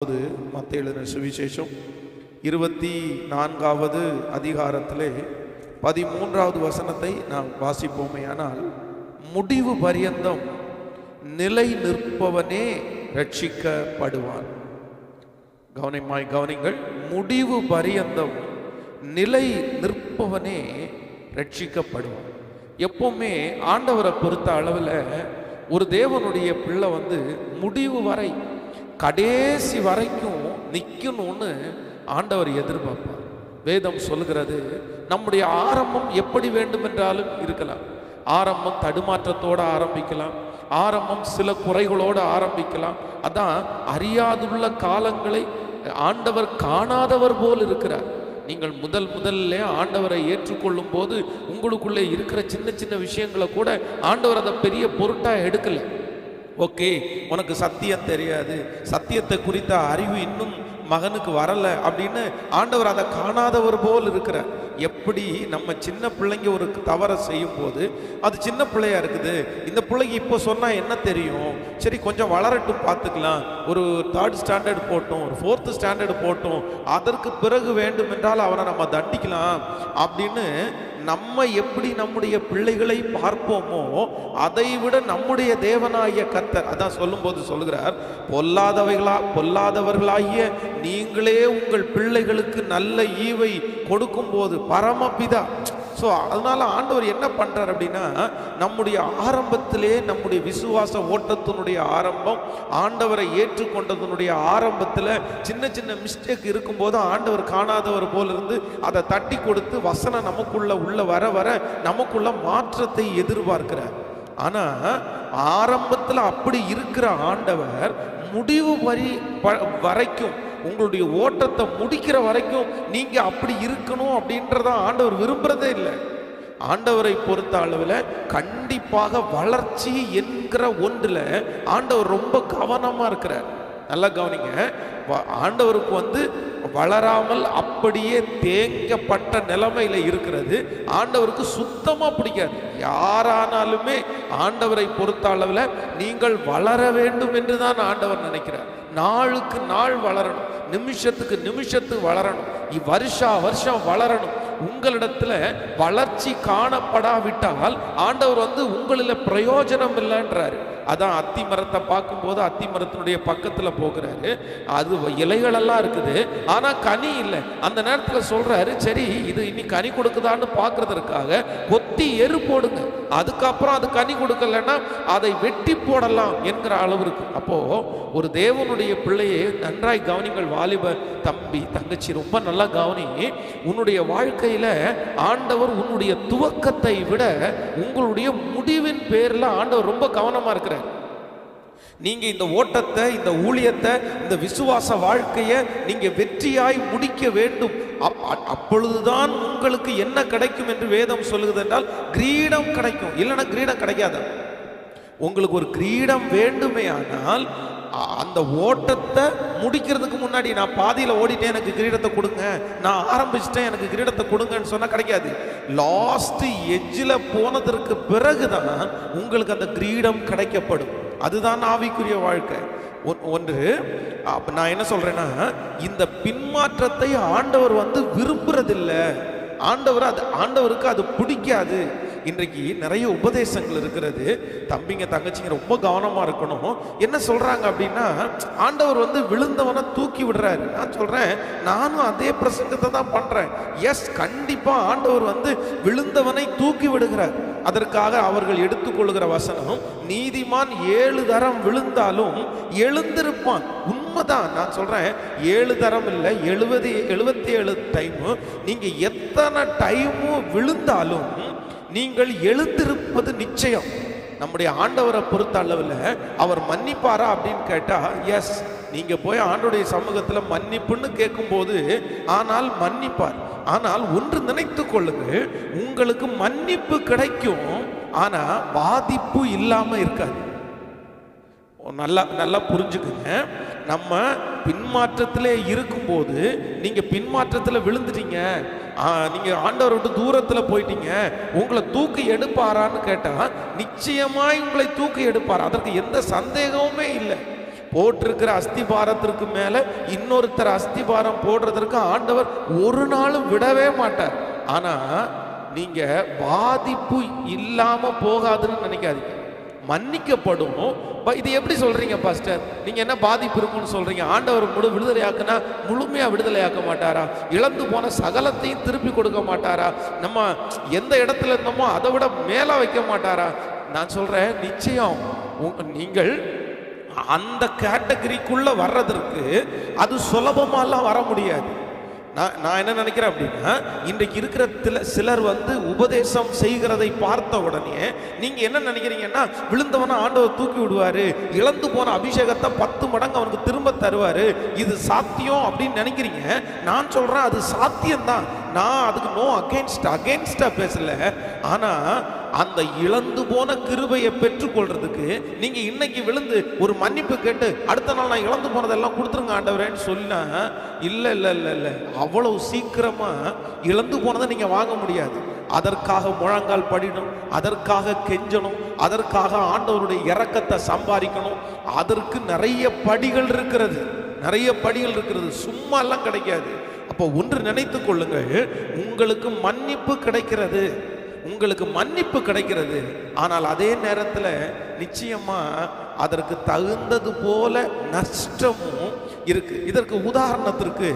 போது மத்திய எழுதின சுவிசேஷம். இருபத்தி நான்காவது அதிகாரத்திலே பதிமூன்றாவது வசனத்தை நாம் வாசிப்போமேயானால் முடிவு பரியந்தம் நிலை நிற்பவனே ரட்சிக்கப்படுவான் கவனமாய் கவனிங்கள் முடிவு பரியந்தம் நிலை நிற்பவனே ரட்சிக்கப்படுவான் எப்பவுமே ஆண்டவரை பொறுத்த அளவில் ஒரு தேவனுடைய பிள்ளை வந்து முடிவு வரை கடைசி வரைக்கும் நிற்கணும்னு ஆண்டவர் எதிர்பார்ப்பார். வேதம் சொல்கிறது நம்முடைய ஆரம்பம் எப்படி வேண்டுமென்றாலும் இருக்கலாம். ஆரம்பம் தடுமாற்றத்தோடு ஆரம்பிக்கலாம். ஆரம்பம் சில குறைகளோடு ஆரம்பிக்கலாம். அதான் அறியாதுள்ள காலங்களை ஆண்டவர் காணாதவர் போல் இருக்கிறார். நீங்கள் முதல் முதல்ல ஆண்டவரை ஏற்றுக்கொள்ளும் போது உங்களுக்குள்ளே இருக்கிற சின்ன சின்ன விஷயங்களை கூட ஆண்டவர் அதை பெரிய பொருட்டாக எடுக்கலை. ஓகே உனக்கு சத்தியம் தெரியாது. சத்தியத்தை குறித்த அறிவு இன்னும் மகனுக்கு வரலை அப்படின்னு ஆண்டவர் அதை காணாதவர் போல் இருக்கிறார். எப்படி நம்ம சின்ன பிள்ளைங்க ஒரு தவறை செய்யும் போது அது சின்ன பிள்ளையா இருக்குது. இந்த பிள்ளைக்கு இப்போ சொன்னால் என்ன தெரியும்? சரி கொஞ்சம் வளரட்டும் பார்த்துக்கலாம். ஒரு தேர்ட் ஸ்டாண்டர்ட் போட்டோம் ஒரு ஃபோர்த்து ஸ்டாண்டர்ட் போட்டோம். அதற்கு பிறகு வேண்டுமென்றால் அவனை நம்ம தண்டிக்கலாம் அப்படின்னு நம்ம எப்படி நம்முடைய பிள்ளைகளை பார்ப்போமோ அதை விட நம்முடைய தேவனாகிய கர்த்தர் அதான் சொல்லும்போது சொல்கிறார் பொல்லாதவைகளா பொல்லாதவர்களாகிய நீங்களே உங்கள் பிள்ளைகளுக்கு நல்ல ஈவை கொடுக்கும்போது பரமபிதா ஸோ அதனால் ஆண்டவர் என்ன பண்ணுறார் அப்படின்னா நம்முடைய ஆரம்பத்திலே நம்முடைய விசுவாச ஓட்டத்தினுடைய ஆரம்பம் ஆண்டவரை ஏற்றுக்கொண்டதனுடைய ஆரம்பத்தில் சின்ன சின்ன மிஸ்டேக் இருக்கும்போது ஆண்டவர் காணாதவர் போல இருந்து அதை தட்டி கொடுத்து வசனம் நமக்குள்ள உள்ள வர வர நமக்குள்ள மாற்றத்தை எதிர்பார்க்கிறார். ஆனால் ஆரம்பத்தில் அப்படி இருக்கிற ஆண்டவர் முடிவு வரி வரைக்கும் உங்களுடைய ஓட்டத்தை முடிக்கிற வரைக்கும் நீங்கள் அப்படி இருக்கணும் அப்படின்றத ஆண்டவர் விரும்புகிறதே இல்லை. ஆண்டவரை பொறுத்த அளவில் கண்டிப்பாக வளர்ச்சி என்கிற ஒன்றில் ஆண்டவர் ரொம்ப கவனமாக இருக்கிறார். நல்லா கவனிங்க. வ- ஆண்டவருக்கு வந்து வளராமல் அப்படியே தேங்கப்பட்ட நிலைமையில் இருக்கிறது. ஆண்டவருக்கு சுத்தமாக பிடிக்காது. யாரானாலுமே ஆண்டவரை பொறுத்த அளவில் நீங்கள் வளர வேண்டும் என்று தான் ஆண்டவர் நினைக்கிறார். நாளுக்கு நாள் வளரணும். நிமிஷத்துக்கு நிமிஷத்துக்கு வளரணும். இ- வருஷா வருஷம் வளரணும். உங்களிடத்துல வளர்ச்சி காணப்படாவிட்டால் ஆண்டவர் வந்து உங்களில் பிரயோஜனம் இல்லைன்றாரு. அதான் அத்தி மரத்தை பார்க்கும்போது அத்தி மரத்தினுடைய பக்கத்துல போகிறாரு. அது இலைகளெல்லாம் இருக்குது. ஆனா கனி இல்லை. அந்த நேரத்துல சொல்றாரு சரி இது இனி கனி கொடுக்குதான்னு பார்க்கறதற்காக கொத்து எரு போடுங்க. அதுக்கப்புறம் அது கனி கொடுக்கலன்னா அதை வெட்டி போடலாம் என்கிற அளவிற்கு அப்போ ஒரு தேவனுடைய பிள்ளையை நன்றாய் கவனிங்கள் வாலிப தம்பி தங்கச்சி ரொம்ப நல்லா கவனி. உன்னுடைய வாழ்க்கையில ஆண்டவர் உன்னுடைய துவக்கத்தை விட உங்களுடைய முடிவின் பேர்ல ஆண்டவர் ரொம்ப கவனமா இருக்கிறார். நீங்கள் இந்த ஓட்டத்தை இந்த ஊழியத்தை இந்த விசுவாச வாழ்க்கையை நீங்கள் வெற்றியாய் முடிக்க வேண்டும். அப்- அ- அப்பொழுதுதான் உங்களுக்கு என்ன கிடைக்கும் என்று வேதம் சொல்லுகிறது என்றால் கிரீடம் கிடைக்கும். இல்லைன்னா கிரீடம் கிடைக்காது. உங்களுக்கு ஒரு கிரீடம் வேண்டுமே ஆனால் அந்த ஓட்டத்தை முடிக்கிறதுக்கு முன்னாடி நான் பாதியில் ஓடிட்டேன் எனக்கு கிரீடத்தை கொடுங்க. நான் ஆரம்பிச்சிட்டேன் எனக்கு கிரீடத்தை கொடுங்கன்னு சொன்னால் கிடைக்காது. லாஸ்ட் எஜ்ஜில் போனதற்கு பிறகுதான் உங்களுக்கு அந்த கிரீடம் கிடைக்கப்படும். அதுதான் ஆவிக்குரிய வாழ்க்கை. ஒன்- ஒன்று அப்ப நான் என்ன சொல்றேன்னா இந்த பின்மாற்றத்தை ஆண்டவர் வந்து விரும்புறதில்லை. ஆண்டவர் அது ஆண்டவருக்கு அது பிடிக்காது. இன்றைக்கு நிறைய உபதேசங்கள் இருக்கிறது. தம்பிங்க தங்கச்சிங்க ரொம்ப கவனமாக இருக்கணும். என்ன சொல்கிறாங்க அப்படின்னா ஆண்டவர் வந்து விழுந்தவனை தூக்கி விடுறாரு. நான் சொல்கிறேன் நானும் அதே பிரசங்கத்தை தான் பண்ணுறேன் எஸ் கண்டிப்பாக ஆண்டவர் வந்து விழுந்தவனை தூக்கி விடுகிறார். அதற்காக அவர்கள் எடுத்துக்கொள்கிற வசனம் நீதிமான் ஏழு தரம் விழுந்தாலும் எழுந்திருப்பான். உண்மைதான் நான் சொல்கிறேன் ஏழு தரம் இல்லை எழுபது எழுபத்தி ஏழு டைமு நீங்கள் எத்தனை டைமும் விழுந்தாலும் நீங்கள் எழுந்திருப்பது நிச்சயம். நம்முடைய ஆண்டவரை பொறுத்த அளவில் அவர் மன்னிப்பாரா அப்படின்னு கேட்டால் எஸ் நீங்கள் போய் ஆண்டுடைய சமூகத்தில் மன்னிப்புன்னு கேட்கும்போது ஆனால் மன்னிப்பார். ஆனால் ஒன்று நினைத்து கொள்ளுங்கள் உங்களுக்கு மன்னிப்பு கிடைக்கும் ஆனால் பாதிப்பு இல்லாமல் இருக்காது. நல்லா நல்லா புரிஞ்சுக்குங்க. நம்ம பின்மாற்றத்திலே இருக்கும்போது நீங்கள் பின்மாற்றத்தில் விழுந்துட்டீங்க. நீங்கள் ஆண்டவர் விட்டு தூரத்தில் போயிட்டீங்க. உங்களை தூக்கி எடுப்பாரான்னு கேட்டால் நிச்சயமாய் உங்களை தூக்கி எடுப்பார். அதற்கு எந்த சந்தேகமுமே இல்லை. போட்டிருக்கிற அஸ்திபாரத்திற்கு மேலே இன்னொருத்தர் அஸ்திபாரம் போடுறதற்கு ஆண்டவர் ஒரு நாளும் விடவே மாட்டார். ஆனால் நீங்கள் பாதிப்பு இல்லாமல் போகாதுன்னு நினைக்காதீங்க. மன்னிக்கப்படும்? இது எப்படி சொல்றீங்க பாஸ்டர் நீங்க என்ன பாதிப்பு இருக்கும்னு சொல்றீங்க? ஆண்டவர் முழு விடுதலையாக்குனா முழுமையா விடுதலையாக்க மாட்டாரா? இழந்து போன சகலத்தையும் திருப்பி கொடுக்க மாட்டாரா? நம்ம எந்த இடத்துல இருந்தோமோ அதை விட மேல வைக்க மாட்டாரா? நான் சொல்றேன் நிச்சயம் நீங்கள் அந்த கேட்டகரிக்குள்ள வர்றதற்கு அது சுலபமாலாம் வர முடியாது. நான் நான் என்ன நினைக்கிறேன் அப்படின்னா இன்றைக்கு இருக்கிற சிலர் வந்து உபதேசம் செய்கிறதை பார்த்த உடனே நீங்க என்ன நினைக்கிறீங்கன்னா விழுந்தவனை ஆண்டவர் தூக்கி விடுவாரு இழந்து போன அபிஷேகத்தை பத்து மடங்கு அவனுக்கு திரும்ப தருவாரு இது சாத்தியம் அப்படின்னு நினைக்கிறீங்க? நான் சொல்றேன் அது சாத்தியம்தான். நான் அதுக்கு நோ அகேன்ஸ்ட் அகேன்ஸ்டா பேசல. ஆனா அந்த இழந்து போன கிருபையை பெற்றுக்கொள்றதுக்கு நீங்க இன்னைக்கு விழுந்து ஒரு மன்னிப்பு கேட்டு அடுத்த நாள் நான் இழந்து போனதெல்லாம் கொடுத்துருங்க ஆண்டவரேன்னு சொன்னா இல்ல இல்ல இல்ல இல்ல. அவ்வளவு சீக்கிரமா இழந்து போனதை நீங்க வாங்க முடியாது. அதற்காக முழங்கால் படிடணும் அதற்காக கெஞ்சணும் அதற்காக ஆண்டவருடைய இறக்கத்தை சம்பாதிக்கணும். அதற்கு நிறைய படிகள் இருக்கிறது. நிறைய படிகள் இருக்கிறது. சும்மா எல்லாம் கிடைக்காது. அப்போ ஒன்று நினைத்து கொள்ளுங்கள் உங்களுக்கு மன்னிப்பு கிடைக்கிறது. உங்களுக்கு மன்னிப்பு கிடைக்கிறது. ஆனால் அதே நேரத்தில் நிச்சயமாக அதற்கு தகுந்தது போல நஷ்டமும் இருக்கு. இதற்கு உதாரணத்திற்கு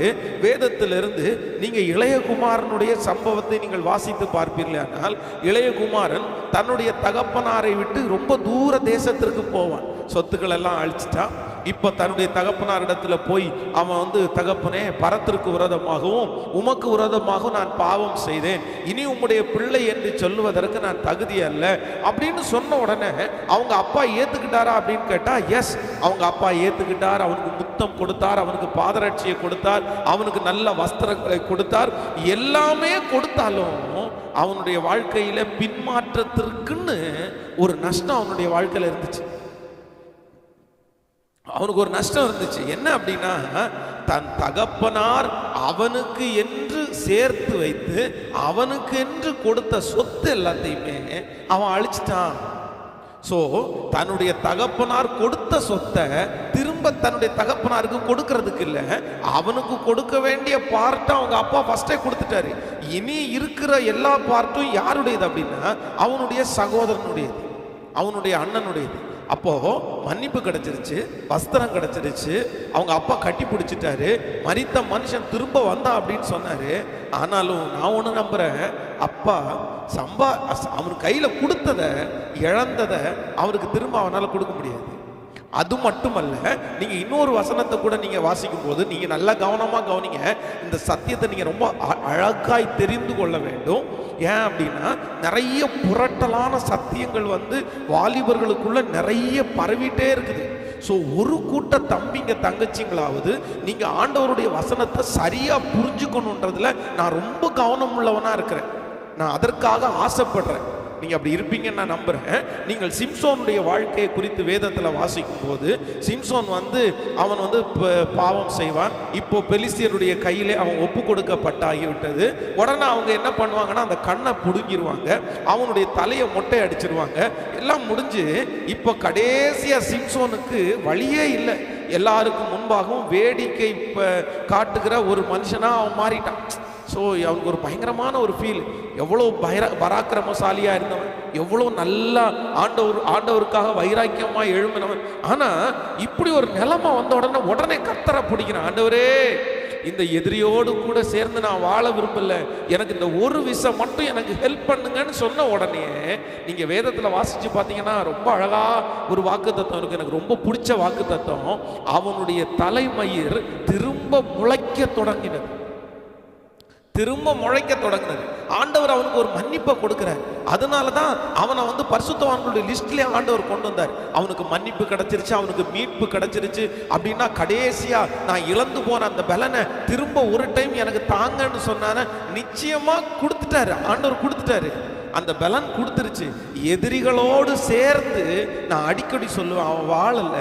வேதத்திலிருந்து நீங்க இளையகுமாரனுடைய சம்பவத்தை நீங்கள் வாசித்து பார்ப்பீர்களானால் இளையகுமாரன் தன்னுடைய தகப்பனாரை விட்டு ரொம்ப தூர தேசத்திற்கு போவான். சொத்துக்கள் எல்லாம் அழிச்சிட்டான். இப்போ தன்னுடைய தகப்பனாரிடத்துல போய் அவன் வந்து தகப்பனே பரத்திற்கு விரதமாகவும் உமக்கு விரதமாகவும் நான் பாவம் செய்தேன். இனி உம்முடைய பிள்ளை என்று சொல்லுவதற்கு நான் தகுதி அல்ல. அப்படின்னு சொன்ன உடனே அவங்க அப்பா ஏத்துக்கிட்டாரா அப்படின்னு கேட்டா எஸ் அவங்க அப்பா ஏத்துக்கிட்டார் அவனுக்கு முத்தம் கொடுத்தார் அவனுக்கு பாதரட்சியை கொடுத்தார் அவனுக்கு நல்ல வஸ்திரங்களை கொடுத்தார். எல்லாமே கொடுத்தாலும் அவனுடைய வாழ்க்கையில பின்மாற்றத்திற்குன்னு ஒரு நஷ்டம் அவனுடைய வாழ்க்கையில இருந்துச்சு. அவனுக்கு ஒரு நஷ்டம் இருந்துச்சு. என்ன அப்படின்னா தன் தகப்பனார் அவனுக்கு என்று சேர்த்து வைத்து அவனுக்கு என்று கொடுத்த சொத்து எல்லாத்தையுமே அவன் அழிச்சிட்டான். ஸோ தன்னுடைய தகப்பனார் கொடுத்த சொத்தை திரும்ப தன்னுடைய தகப்பனாருக்கு கொடுக்கறதுக்கு இல்லை. அவனுக்கு கொடுக்க வேண்டிய பார்ட்டை அவங்க அப்பா ஃபஸ்ட்டே கொடுத்துட்டாரு. இனி இருக்கிற எல்லா பார்ட்டும் யாருடையது அப்படின்னா அவனுடைய சகோதரனுடையது அவனுடைய அண்ணனுடையது. அப்போ மன்னிப்பு கிடைச்சிருச்சு வஸ்திரம் கிடைச்சிருச்சு அவங்க அப்பா கட்டி பிடிச்சிட்டாரு மறித்த மனுஷன் திரும்ப வந்தான் அப்படின்னு சொன்னாரு. ஆனாலும் நான் ஒன்று நம்புறேன் அப்பா சம்பா அவர் அவன் கொடுத்ததை இழந்ததை அவருக்கு திரும்ப அவனால் கொடுக்க முடியாது. அது மட்டுமல்ல நீங்க இன்னொரு வசனத்தை கூட நீங்க வாசிக்கும் போது நீங்க நல்லா கவனமா கவனிங்க. இந்த சத்தியத்தை நீங்க ரொம்ப அ- அழகாய் தெரிந்து கொள்ள வேண்டும். ஏன் அப்படின்னா நிறைய புரட்டலான சத்தியங்கள் வந்து வாலிபர்களுக்குள்ள நிறைய பரவிட்டே இருக்குது. ஸோ ஒரு கூட்ட தம்பிங்க தங்கச்சிங்களாவது நீங்க ஆண்டவருடைய வசனத்தை சரியா புரிஞ்சுக்கணுன்றதுல நான் ரொம்ப கவனம் உள்ளவனா இருக்கிறேன். நான் அதற்காக ஆசைப்படுறேன். நீங்கள் அப்படி இருப்பீங்கன்னு நான் நம்புகிறேன் நீங்கள் சிம்சோனுடைய வாழ்க்கையை குறித்து வேதத்தில் வாசிக்கும் போது சிம்சோன் வந்து அவன் வந்து ப- பாவம் செய்வான். இப்போ பெலிஸ்தியருடைய கையிலே அவன் ஒப்பு கொடுக்கப்பட்டாகிவிட்டது உடனே அவங்க என்ன பண்ணுவாங்கன்னா அந்த கண்ணை பிடுங்கிடுவாங்க அவனுடைய தலையை மொட்டை அடிச்சிருவாங்க. எல்லாம் முடிஞ்சு இப்போ கடைசியாக சிம்சோனுக்கு வழியே இல்லை. எல்லாருக்கும் முன்பாகவும் வேடிக்கை இப்போ காட்டுகிற ஒரு மனுஷனாக அவன் மாறிட்டான். ஸோ அவனுக்கு ஒரு பயங்கரமான ஒரு ஃபீல் எவ்வளோ பைர பராக்கிரமசாலியாக இருந்தவன். எவ்வளோ நல்லா ஆண்டவர் ஆண்டவருக்காக வைராக்கியமாக எழும்பினவன். ஆனால் இப்படி ஒரு நிலைமை வந்த உடனே உடனே கத்தரை பிடிக்கிறான். ஆண்டவரே இந்த எதிரியோடு கூட சேர்ந்து நான் வாழ விரும்பல. எனக்கு இந்த ஒரு விஷம் மட்டும் எனக்கு ஹெல்ப் பண்ணுங்கன்னு சொன்ன உடனே நீங்கள் வேதத்தில் வாசித்து பார்த்தீங்கன்னா ரொம்ப அழகாக ஒரு வாக்கு தத்துவம் இருக்குது எனக்கு ரொம்ப பிடிச்ச வாக்கு தத்துவம் அவனுடைய தலைமயிர் திரும்ப முளைக்க தொடங்கினது. திரும்ப முளைக்க தொடங்கினது. ஆண்டவர் அவனுக்கு ஒரு மன்னிப்பை கொடுக்குறார். அதனால தான் அவனை வந்து பரிசுத்தவான்களுடைய லிஸ்ட்லேயே ஆண்டவர் கொண்டு வந்தார். அவனுக்கு மன்னிப்பு கிடைச்சிருச்சு அவனுக்கு மீட்பு கிடைச்சிருச்சு. அப்படின்னா கடைசியாக நான் இழந்து போன அந்த பலனை திரும்ப ஒரு டைம் எனக்கு தாங்கன்னு சொன்னான நிச்சயமாக கொடுத்துட்டாரு. ஆண்டவர் கொடுத்துட்டாரு. அந்த பலன் கொடுத்துருச்சு. எதிரிகளோடு சேர்ந்து நான் அடிக்கடி சொல்லுவேன் அவன் வாழல.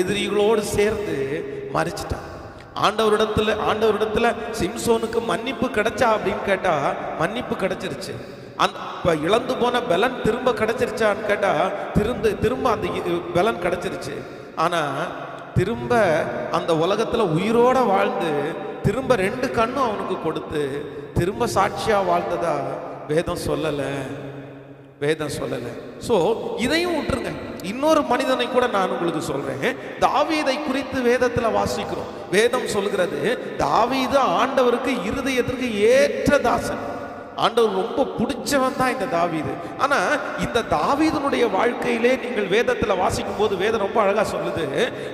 எதிரிகளோடு சேர்ந்து மறிச்சிட்டான். ஆண்டவரிடத்துல ஆண்டவரிடத்துல சிம்சோனுக்கு மன்னிப்பு கிடைச்சா அப்படின்னு கேட்டா மன்னிப்பு கிடைச்சிருச்சு. அந்த இப்போ இழந்து போன பலன் திரும்ப கிடைச்சிருச்சான்னு கேட்டா திரும்ப திரும்ப அந்த பலன் கிடைச்சிருச்சு. ஆனா திரும்ப அந்த உலகத்துல உயிரோட வாழ்ந்து திரும்ப ரெண்டு கண்ணும் அவனுக்கு கொடுத்து திரும்ப சாட்சியா வாழ்ந்ததா வேதம் சொல்லலை. வேதம் சொல்லலை. ஸோ இதையும் விட்டுருங்க. இன்னொரு மனிதனை கூட நான் உங்களுக்கு சொல்றேன். தாவீதை குறித்து வேதத்துல வாசிக்கிறோம். வேதம் சொல்கிறது தாவீது ஆண்டவருக்கு இருதயத்திற்கு ஏற்ற தாசன். ஆண்டவர் ரொம்ப பிடிச்சவன் தான் இந்த தாவீது. ஆனா இந்த தாவீதனுடைய வாழ்க்கையிலே நீங்கள் வேதத்துல வாசிக்கும் போது வேதம் ரொம்ப அழகா சொல்லுது.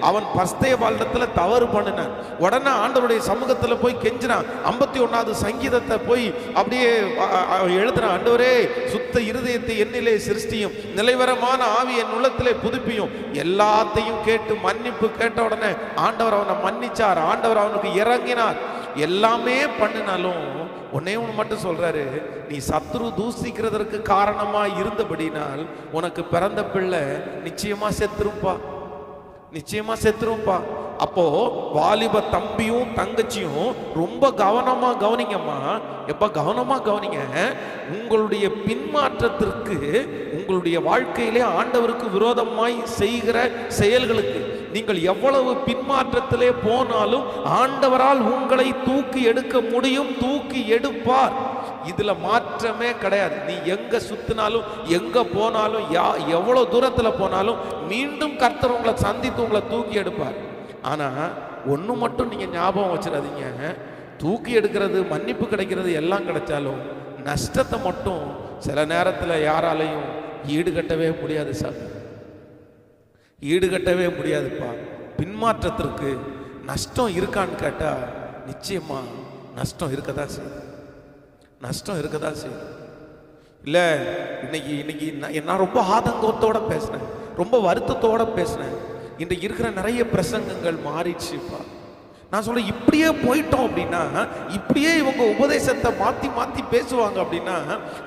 அவன் பஸ்தே வாழ்டத்துல தவறு பண்ணினான். உடனே ஆண்டவருடைய சமூகத்துல போய் கெஞ்சினான். ஐம்பத்தி ஒன்னாவது சங்கீதத்தை போய் அப்படியே எழுதுறான். ஆண்டவரே சுத்த இருதயத்தை என்னிலே சிருஷ்டியும் நிலைவரமான ஆவி என் உள்ளத்திலே புதுப்பியும். எல்லாத்தையும் கேட்டு மன்னிப்பு கேட்ட உடனே ஆண்டவர் அவனை மன்னிச்சார். ஆண்டவர் அவனுக்கு இறங்கினார். எல்லாமே பண்ணினாலும் உன்னே ஒன்று மட்டும் சொல்றாரு நீ சத்ரு தூசிக்கிறதற்கு காரணமா இருந்தபடினால் உனக்கு பிறந்த பிள்ளை நிச்சயமா செத்துருப்பா. நிச்சயமா செத்துருப்பா. அப்போ வாலிப தம்பியும் தங்கச்சியும் ரொம்ப கவனமா கவனிங்கம்மா. எப்ப கவனமா கவனிங்க. உங்களுடைய பின்மாற்றத்திற்கு உங்களுடைய வாழ்க்கையிலே ஆண்டவருக்கு விரோதமாய் செய்கிற செயல்களுக்கு நீங்கள் எவ்வளவு பின்மாற்றத்திலே போனாலும் ஆண்டவரால் உங்களை தூக்கி எடுக்க முடியும் தூக்கி எடுப்பார். இதுல மாற்றமே கிடையாது. நீ எங்க சுத்தினாலும் எங்க போனாலும் யா எவ்வளவு தூரத்துல போனாலும் மீண்டும் கர்த்தர் உங்களை சந்தித்து உங்களை தூக்கி எடுப்பார். ஆனா ஒண்ணு மட்டும் நீங்க ஞாபகம் வச்சிடாதீங்க. தூக்கி எடுக்கிறது மன்னிப்பு கிடைக்கிறது எல்லாம் கிடைச்சாலும் நஷ்டத்தை மட்டும் சில நேரத்துல யாராலையும் ஈடுகட்டவே முடியாது சாமி ஈடுகட்டவே முடியாதுப்பா. பின்மாற்றத்திற்கு நஷ்டம் இருக்கான்னு கேட்டால் நிச்சயமாக நஷ்டம் இருக்கதான் செய்யும். நஷ்டம் இருக்கதான் செய்யும். இல்லை இன்னைக்கு இன்னைக்கு நான் நான் ரொம்ப ஆதங்கத்தோடு பேசினேன். ரொம்ப வருத்தத்தோடு பேசினேன். இன்றைக்கு இருக்கிற நிறைய பிரசங்கங்கள் மாறிடுச்சுப்பா. நான் சொல்கிறேன் இப்படியே போயிட்டோம் அப்படின்னா இப்படியே இவங்க உபதேசத்தை மாற்றி மாற்றி பேசுவாங்க அப்படின்னா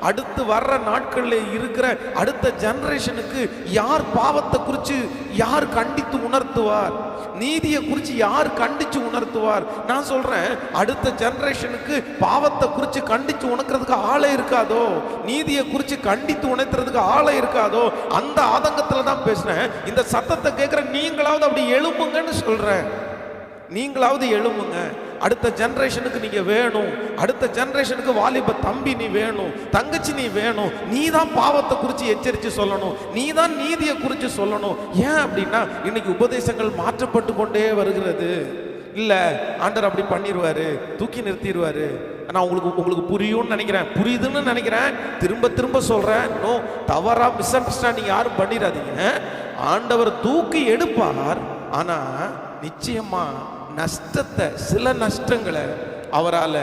அடுத்து வர்ற நாட்களில் இருக்கிற அடுத்த ஜென்ரேஷனுக்கு யார் பாவத்தை குறித்து யார் கண்டித்து உணர்த்துவார்? நீதியை குறித்து யார் கண்டித்து உணர்த்துவார்? நான் சொல்கிறேன் அடுத்த ஜென்ரேஷனுக்கு பாவத்தை குறித்து கண்டித்து உணக்கிறதுக்கு ஆளே இருக்காதோ? நீதியை குறித்து கண்டித்து உணர்த்துறதுக்கு ஆளே இருக்காதோ? அந்த ஆதங்கத்தில் தான் பேசுகிறேன் இந்த சத்தத்தை கேட்குற நீங்களாவது அப்படி எழும்புங்கன்னு சொல்கிறேன் நீங்களாவது எழும்புங்க. அடுத்த ஜென்ரேஷனுக்கு நீங்க வேணும். அடுத்த ஜென்ரேஷனுக்கு வாலிப தம்பி நீ வேணும். தங்கச்சி நீ வேணும். நீ தான் பாவத்தை குறித்து எச்சரித்து சொல்லணும். நீ தான் நீதியை குறித்து சொல்லணும். ஏன் அப்படின்னா இன்னைக்கு உபதேசங்கள் மாற்றப்பட்டு கொண்டே வருகிறது. இல்லை ஆண்டர் அப்படி பண்ணிடுவாரு தூக்கி நிறுத்திடுவாரு நான் உங்களுக்கு உங்களுக்கு புரியும்னு நினைக்கிறேன். புரியுதுன்னு நினைக்கிறேன். திரும்ப திரும்ப சொல்கிறேன் நோ தவறா மிஸ் அண்டர்ஸ்டாண்டிங் யாரும் பண்ணிடாதீங்க. ஆண்டவர் தூக்கி எடுப்பார். ஆனால் நிச்சயமா நஷ்டத்தை சில நஷ்டங்களை அவரால்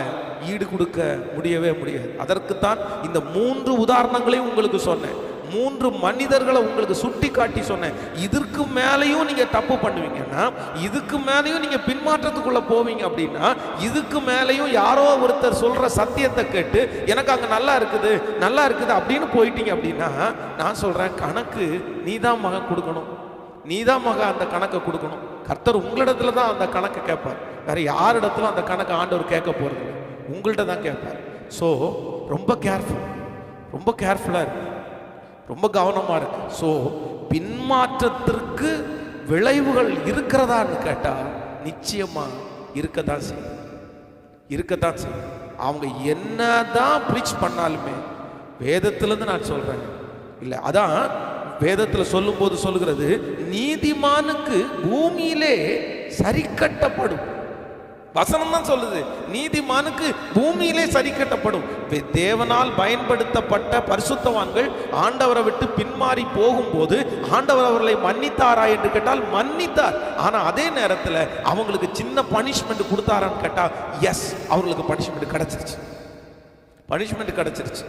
ஈடு கொடுக்க முடியவே முடியாது. அதற்குத்தான் இந்த மூன்று உதாரணங்களையும் உங்களுக்கு சொன்னேன். மூன்று மனிதர்களை உங்களுக்கு சுட்டி காட்டி சொன்னேன். இதற்கு மேலேயும் நீங்கள் தப்பு பண்ணுவீங்கன்னா இதுக்கு மேலேயும் நீங்கள் பின்மாற்றத்துக்குள்ளே போவீங்க அப்படின்னா இதுக்கு மேலேயும் யாரோ ஒருத்தர் சொல்கிற சத்தியத்தை கேட்டு எனக்கு அங்கே நல்லா இருக்குது நல்லா இருக்குது அப்படின்னு போயிட்டீங்க அப்படின்னா நான் சொல்கிறேன் கணக்கு நீ தான் மகன் கொடுக்கணும். நீதான் மக அந்த கணக்கை கொடுக்கணும். கர்த்தர் உங்களிடத்துல தான் அந்த கணக்கை கேட்பார். வேற யாரிடத்துல அந்த கணக்கை ஆண்டவர் கேட்க போறது உங்கள்கிட்ட தான் கேட்பார். ஸோ ரொம்ப கேர்ஃபுல் ரொம்ப கேர்ஃபுல்லாக இருக்கு. ரொம்ப கவனமாக இருக்கு. ஸோ பின்மாற்றத்திற்கு விளைவுகள் இருக்கிறதான்னு கேட்டா நிச்சயமா இருக்கத்தான் செய்யும். இருக்கத்தான் செய்யும். அவங்க என்ன தான் ப்ரீச் பண்ணாலுமே வேதத்துலேருந்து நான் சொல்கிறேன் இல்லை அதான் வேதத்தில் சொல்லும்போது சொல்லுகிறது நீதிமானுக்கு பூமியிலே சரி கட்டப்படும் வசனம் தான் சொல்லுது நீதிமானுக்கு பூமியிலே சரி கட்டப்படும் தேவனால் பயன்படுத்தப்பட்ட பரிசுத்தவான்கள் ஆண்டவரை விட்டு பின்மாறி போகும்போது ஆண்டவர் அவர்களை மன்னித்தாரா என்று கேட்டால் மன்னித்தார். ஆனால் அதே நேரத்தில் அவங்களுக்கு சின்ன பனிஷ்மெண்ட் கொடுத்தாரான்னு கேட்டால் எஸ் அவங்களுக்கு பனிஷ்மெண்ட் கிடைச்சிருச்சு. பனிஷ்மெண்ட் கிடைச்சிருச்சு.